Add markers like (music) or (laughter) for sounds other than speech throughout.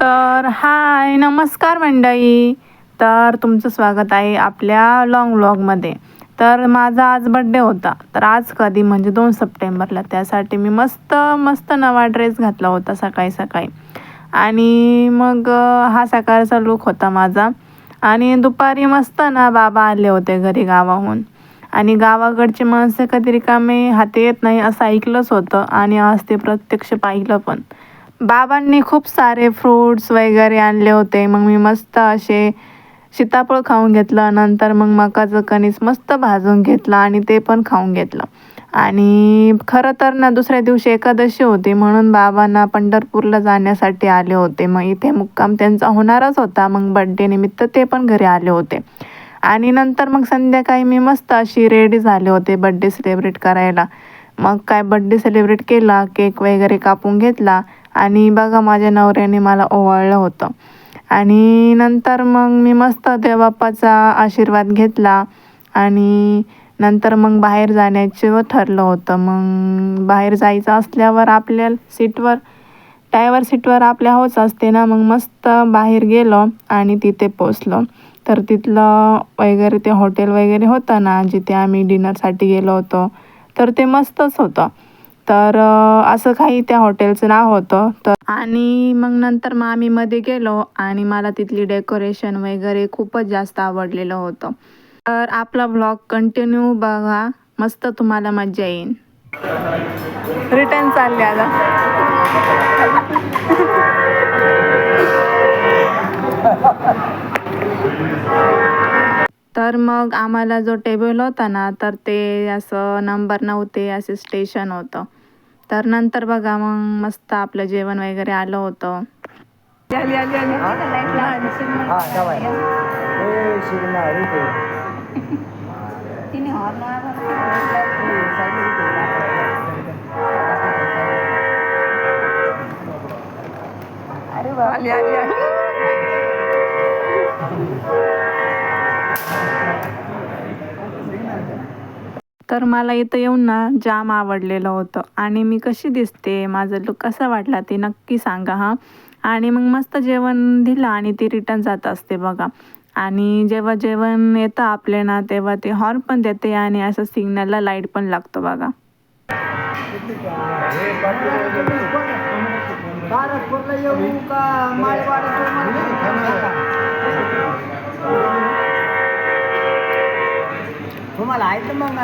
तर हाय नमस्कार मंडळी. तर तुमचं स्वागत आहे आपल्या लॉंग व्लॉगमध्ये तर माझा आज बड्डे होता. तर आज कधी? म्हणजे दोन सप्टेंबरला. त्यासाठी मी मस्त मस्त नवा ड्रेस घातला होता सकाळी सकाळी. आणि मग हा सकाळचा लुक होता माझा. आणि दुपारी मस्त ना बाबा आले होते घरी गावाहून. आणि गावाकडचे माणसं कधी रिकामे हाती येत नाही असं ऐकलंच होतं. आणि आज ते प्रत्यक्ष पाहिलं पण. बाबांनी खूप सारे फ्रूट्स वगैरे आणले होते. मग मी मस्त असे सीताफळ खाऊन घेतलं. नंतर मग मकाचं कणीस मस्त भाजून घेतलं आणि ते पण खाऊन घेतलं. आणि खरं तर ना दुसऱ्या दिवशी एकादशी होती म्हणून बाबांना पंढरपूरला जाण्यासाठी आले होते. मग इथे मुक्काम त्यांचा होणारच होता. मग बड्डे निमित्त ते पण घरी आले होते. आणि नंतर मग संध्याकाळी मी मस्त अशी रेडी झाले होते बड्डे सेलिब्रेट करायला. मग काय बड्डे सेलिब्रेट केला केक वगैरे कापून घेतला आणि बघा माझ्या नवऱ्याने मला ओवाळलं होतं. आणि नंतर मग मी मस्त देवबाप्पाचा आशीर्वाद घेतला आणि नंतर मग बाहेर जाण्याचं ठरलं होतं. मग बाहेर जायचं असल्यावर आपल्या सीटवर टायवर सीटवर आपल्या हौस असते ना. मग मस्त बाहेर गेलो आणि तिथे पोचलो तर तिथलं वगैरे ते हॉटेल वगैरे होतं ना जिथे आम्ही डिनरसाठी गेलो होतो तर ते मस्तच होतं. तर असं काही त्या हॉटेलचं नाव होतं. तर आणि मग नंतर मग आम्ही मध्ये गेलो आणि मला तिथली डेकोरेशन वगैरे खूपच जास्त आवडलेलं होतं. तर आपला ब्लॉग कंटिन्यू बघा. मस्त तुम्हाला मजा येईल रिटर्न चालले आता. तर मग आम्हाला जो टेबल होता ना तर ते असं नंबर नव्हते असे स्टेशन होतं. तर नंतर बघा मग मस्त आपलं जेवण वगैरे आलं होतं. (laughs) तर मला इथं येऊन ना जाम आवडलेलं होतं. आणि मी कशी दिसते माझं लुक कसा वाटला ते नक्की सांगा हां. आणि मग मस्त जेवण दिलं आणि ती रिटर्न जात असते बघा. आणि जेव्हा जेवण येतं आपले ना तेव्हा ते हॉर्न पण देते आणि असं सिग्नलला लाइट पण लागतो बघा. येऊ का तुम्हाला आहे तर मग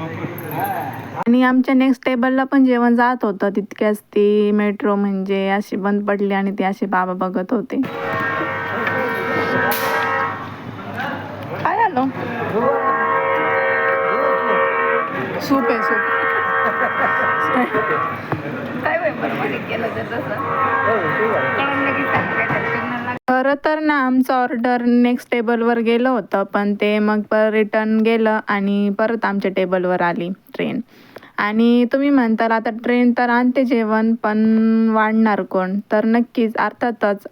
आणि आमच्या नेक्स्ट टेबलला पण जेवण जात होतं. तितक्याच ती मेट्रो म्हणजे अशी बंद पडली आणि ते असे बाबा बघत होते. काय आलो? सूप आहे सूप. काय केलं खरं तर ना आमचं ऑर्डर नेक्स्ट टेबलवर गेलं होतं पण ते मग पर रिटर्न गेलं आणि परत आमच्या टेबलवर आली ट्रेन आणि तुम्ही म्हणताल आता ट्रेन तर आणते जेवण पण वाढणार कोण? तर नक्कीच अर्थातच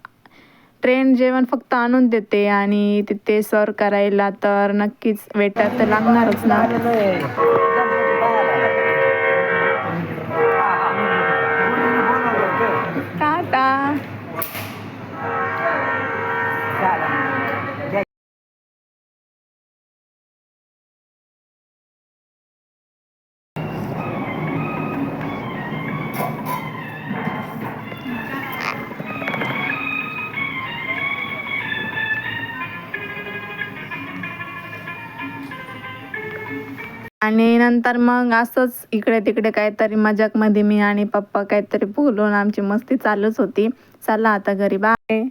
ट्रेन जेवण फक्त आणून देते आणि तिथे सर्व करायला तर नक्कीच वेटर तर लागणारच ना. आणि नंतर मग असंच इकडे तिकडे काहीतरी मजाकमध्ये मी आणि पप्पा काहीतरी बोलून आमची मस्ती चालूच होती. चला आता घरी बाय